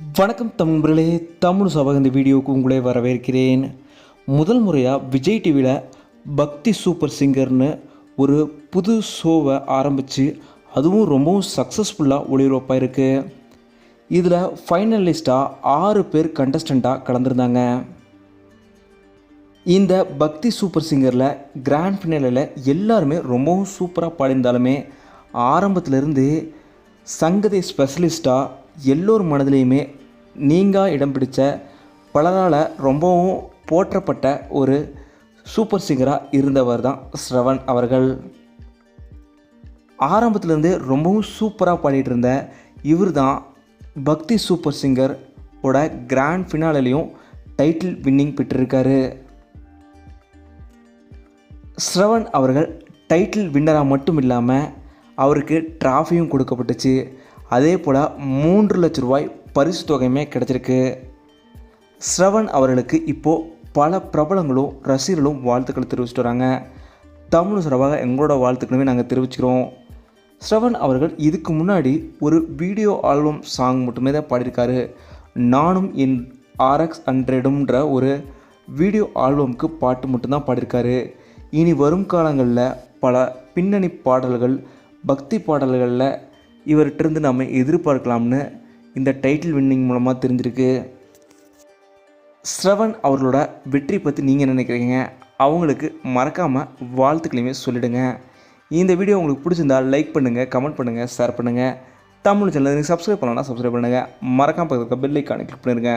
வணக்கம் தமிழ்களே தமிழ் சபா இந்த வீடியோவுக்கு உங்களே வரவேற்கிறேன். முதல் முறையாக விஜய் டிவியில் பக்தி சூப்பர் சிங்கர்னு ஒரு புது ஷோவை ஆரம்பித்து அதுவும் ரொம்பவும் சக்ஸஸ்ஃபுல்லாக ஒளிபரப்பாக இருக்குது இதில் ஃபைனலிஸ்ட்டாக ஆறு பேர் கண்டஸ்டண்ட்டாக கலந்துருந்தாங்க. இந்த பக்தி சூப்பர் சிங்கரில் கிராண்ட் ஃபினாலில் எல்லாருமே ரொம்பவும் சூப்பராக பாடியிருந்தாலுமே ஆரம்பத்துலேருந்து சங்கதி ஸ்பெஷலிஸ்ட்டாக எல்லோர் மனதிலையுமே நீங்கா இடம் பிடித்த பலரால் ரொம்பவும் போற்றப்பட்ட ஒரு சூப்பர் சிங்கராக இருந்தவர் தான் ஸ்ரவன் அவர்கள். ஆரம்பத்துலேருந்து ரொம்பவும் சூப்பராக பாடிட்டு இருந்த இவர் தான் பக்தி சூப்பர் சிங்கர் ஓட கிராண்ட் ஃபினாலிலையும் டைட்டில் வின்னிங் பெற்றிருக்காரு. ஸ்ரவன் அவர்கள் டைட்டில் வின்னராக மட்டும் இல்லாமல் அவருக்கு ட்ராஃபியும் கொடுக்கப்பட்டுச்சு. அதே போல் மூன்று லட்ச ரூபாய் பரிசு தொகையுமே கிடச்சிருக்கு. ஸ்ரவன் அவர்களுக்கு இப்போது பல பிரபலங்களும் ரசிகர்களும் வாழ்த்துக்கள் தெரிவிச்சுட்டு வராங்க. தமிழ் சார்பாக எங்களோட வாழ்த்துக்களுமே நாங்கள் தெரிவிச்சுக்கிறோம். ஸ்ரவன் அவர்கள் இதுக்கு முன்னாடி ஒரு வீடியோ ஆல்பம் சாங் மட்டுமே தான் பாடியிருக்காரு. நானும் என் ஆர்எக்ஸ் ஹண்ட்ரடும்ன்ற ஒரு வீடியோ ஆல்பம்க்கு பாட்டு மட்டும்தான் பாடியிருக்காரு. இனி வரும் காலங்களில் பல பின்னணி பாடல்கள் பக்தி பாடல்களில் இவர்கிட்டருந்து நம்ம எதிர்பார்க்கலாம்னு இந்த டைட்டில் வின்னிங் மூலமாக தெரிஞ்சிருக்கு. ஸ்ரவன் அவர்களோட வெற்றி பற்றி நீங்கள் நினைக்கிறீங்க? அவங்களுக்கு மறக்காமல் வாழ்த்துக்களையுமே சொல்லிவிடுங்க இந்த வீடியோ உங்களுக்கு பிடிச்சிருந்தா லைக் பண்ணுங்கள் கமெண்ட் பண்ணுங்கள் ஷேர் பண்ணுங்கள் தமிழ் சேனல் சப்ஸ்கிரைப் பண்ணலன்னா சப்ஸ்கிரைப் பண்ணுங்கள் மறக்காமல் பக்கத்தில் பெல் ஐக்கானை கிளிக் பண்ணிடுங்க.